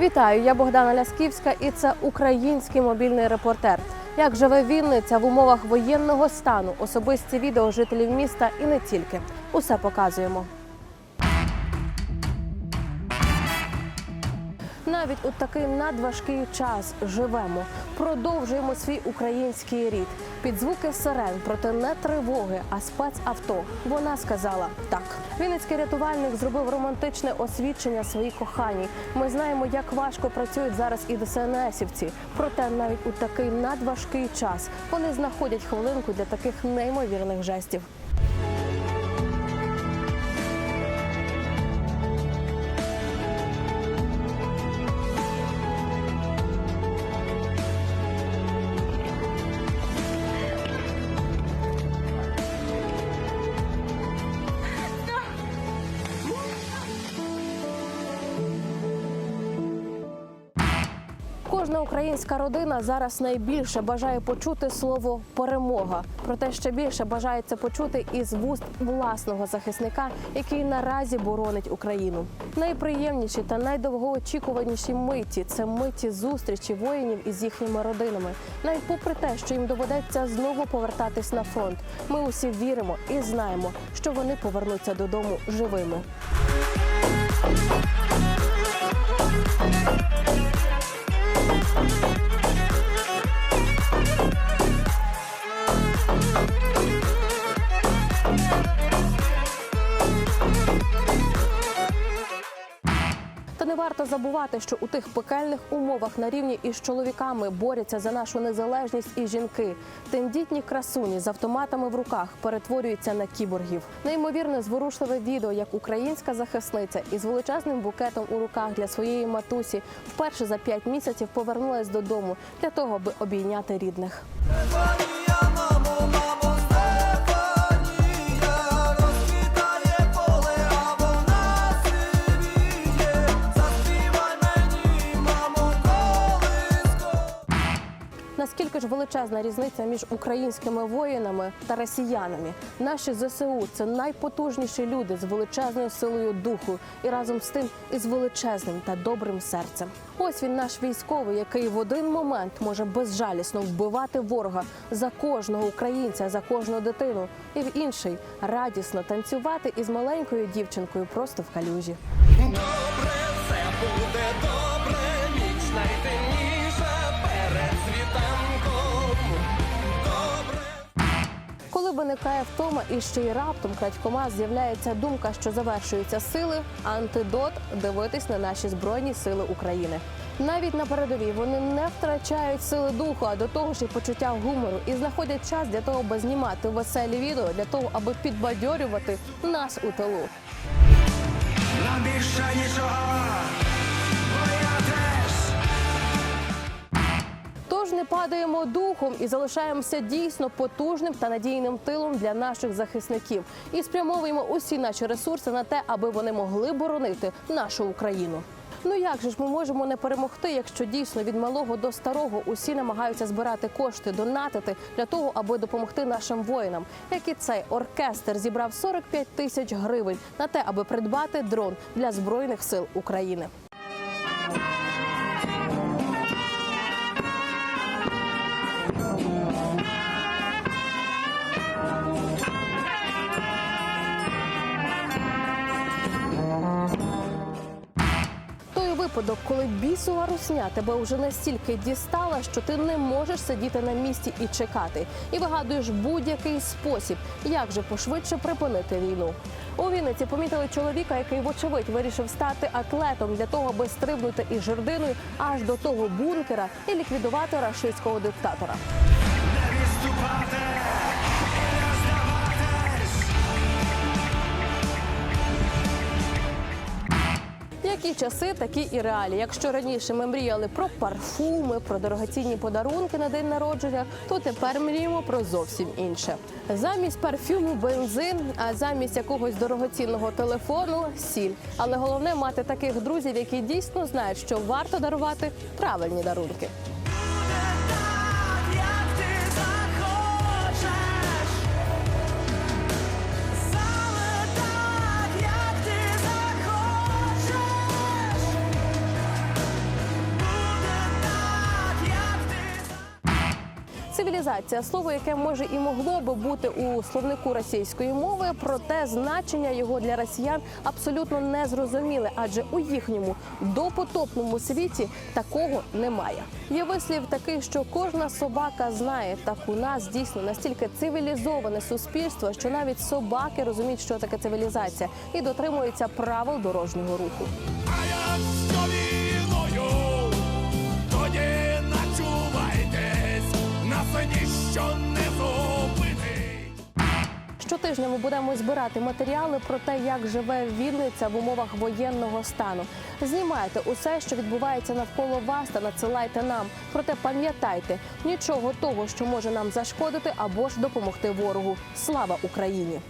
Вітаю, я Богдана Лясківська, і це український мобільний репортер. Як живе Вінниця в умовах воєнного стану, особисті відео жителів міста і не тільки. Усе показуємо. Навіть у такий надважкий час живемо, продовжуємо свій український рід. Під звуки сирен, проте не тривоги, а спецавто. Вона сказала так. Вінницький рятувальник зробив романтичне освідчення своїй коханій. Ми знаємо, як важко працюють зараз і ДСНСівці. Проте навіть у такий надважкий час вони знаходять хвилинку для таких неймовірних жестів. Кожна українська родина зараз найбільше бажає почути слово перемога. Проте ще більше бажається почути із вуст власного захисника, який наразі боронить Україну. Найприємніші та найдовгоочікуваніші миті це миті зустрічі воїнів із їхніми родинами. Навіть попри те, що їм доведеться знову повертатись на фронт. Ми усі віримо і знаємо, що вони повернуться додому живими. Та не варто забувати, що у тих пекельних умовах на рівні із чоловіками борються за нашу незалежність і жінки. Тендітні красуні з автоматами в руках перетворюються на кіборгів. Неймовірне зворушливе відео, як українська захисниця із величезним букетом у руках для своєї матусі вперше за п'ять місяців повернулась додому для того, аби обійняти рідних. Величезна різниця між українськими воїнами та росіянами? Наші ЗСУ це найпотужніші люди з величезною силою духу і разом з тим із величезним та добрим серцем. Ось він наш військовий, який в один момент може безжалісно вбивати ворога за кожного українця, за кожну дитину, і в інший радісно танцювати із маленькою дівчинкою просто в калюжі. Добре, все буде добре, Виникає втома і ще й раптом крадькома з'являється думка, що завершуються сили, антидот дивитись на наші збройні сили України. Навіть на передовій вони не втрачають сили духу, а до того ж і почуття гумору і знаходять час для того, аби знімати веселі відео, для того, аби підбадьорювати нас у тилу. Нам більше нічого, Тож не падаємо духом і залишаємося дійсно потужним та надійним тилом для наших захисників і спрямовуємо усі наші ресурси на те, аби вони могли боронити нашу Україну. Ну як же ж ми можемо не перемогти, якщо дійсно від малого до старого усі намагаються збирати кошти, донатити для того, аби допомогти нашим воїнам? Як і цей оркестр зібрав 45 тисяч гривень на те, аби придбати дрон для збройних сил України. Випадок, коли бісова русня тебе вже настільки дістала, що ти не можеш сидіти на місці і чекати, і вигадуєш будь-який спосіб, як же пошвидше припинити війну. У Вінниці помітили чоловіка, який, вочевидь, вирішив стати атлетом для того, аби стрибнути із жердиною аж до того бункера і ліквідувати рашистського диктатора. Не відступати Які часи, такі і реалії. Якщо раніше ми мріяли про парфуми, про дорогоцінні подарунки на день народження, то тепер мріємо про зовсім інше. Замість парфюму бензин, а замість якогось дорогоцінного телефону сіль. Але головне мати таких друзів, які дійсно знають, що варто дарувати правильні дарунки. Цивілізація слово, яке може і могло би бути у словнику російської мови, проте значення його для росіян абсолютно не зрозуміле, адже у їхньому допотопному світі такого немає. Є вислів такий, що кожна собака знає, так у нас дійсно настільки цивілізоване суспільство, що навіть собаки розуміють, що таке цивілізація, і дотримуються правил дорожнього руху. Нас ніщо не зупинить. Щотижня ми будемо збирати матеріали про те, як живе Вінниця в умовах воєнного стану. Знімайте усе, що відбувається навколо вас, та надсилайте нам. Проте пам'ятайте, нічого того, що може нам зашкодити або ж допомогти ворогу. Слава Україні!